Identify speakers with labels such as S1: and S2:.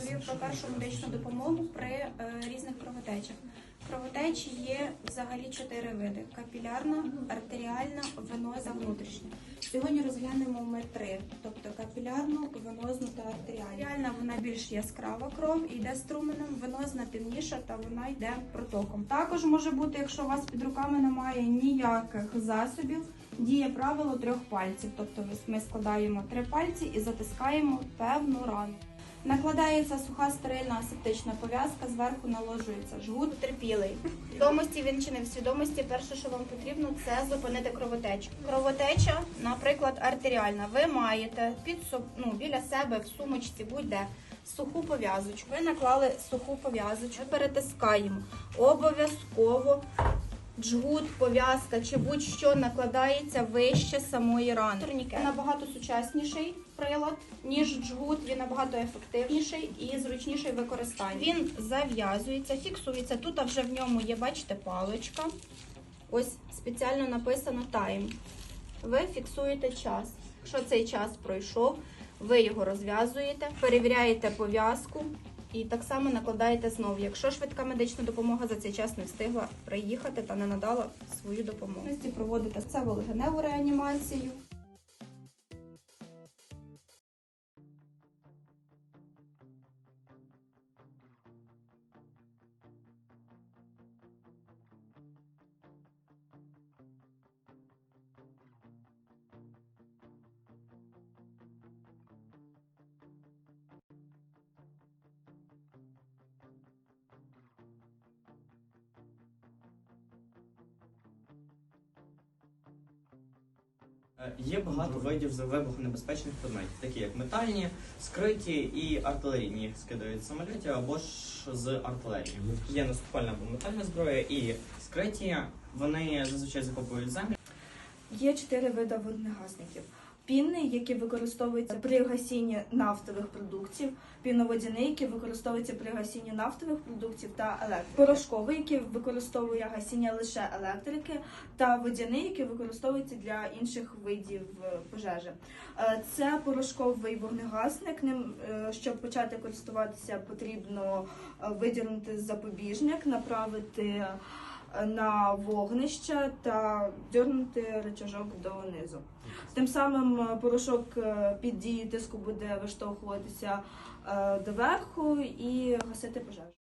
S1: розповів про першу медичну допомогу при е, різних кровотечах. Кровотечі є взагалі чотири види: капілярна, артеріальна, веноза, внутрішня. Сьогодні розглянемо ми три: тобто капілярну, венозну та артеріальну. Артеріальна вона більш яскрава кров йде струменем, венозна темніша та вона йде протоком. Також може бути, якщо у вас під руками немає ніяких засобів, діє правило трьох пальців. Тобто ми складаємо три пальці і затискаємо певну рану. Накладається суха стерильна асептична пов'язка, зверху наложується жгут терпілий. Свідомості він чи не в свідомості, перше, що вам потрібно, це зупинити кровотечу. Кровотеча, наприклад, артеріальна. Ви маєте під ну, біля себе в сумочці будь-де суху пов'язочку. Ви наклали суху пов'язочку, перетискаємо. Обов'язково джгут, пов'язка чи будь-що накладається вище самої рани. Турнікет набагато сучасніший прилад, ніж джгут. Він набагато ефективніший і зручніший в використанні. Він зав'язується, фіксується. Тут вже в ньому є, бачите, паличка. Ось спеціально написано тайм. Ви фіксуєте час. Якщо цей час пройшов, ви його розв'язуєте, перевіряєте пов'язку і так само накладаєте знову. Якщо швидка медична допомога за цей час не встигла приїхати та не надала свою допомогу. Проводите цеволегеневу реанімацію.
S2: Є багато видів вибухонебезпечних предметів, такі як метальні, скриті і артилерійні, їх скидають самольотів або ж з артилерії. Є наступальна або метальна зброя і скриті. Вони зазвичай захоплюють землю.
S3: Є чотири види вогнегасників. Пінний, який використовується при гасінні нафтових продуктів, піноводяний, який використовується при гасінні нафтових продуктів та електрики. Порошковий, який використовує гасіння лише електрики, та водяний, який використовується для інших видів е, пожежі. Е, Це порошковий вогнегасник. Ним, е, щоб почати користуватися, потрібно видірнути запобіжник, направити на вогнище та дьорнути речажок донизу. Тим самим е, порошок е, під дією тиску буде виштовхуватися е, доверху і гасити пожежу.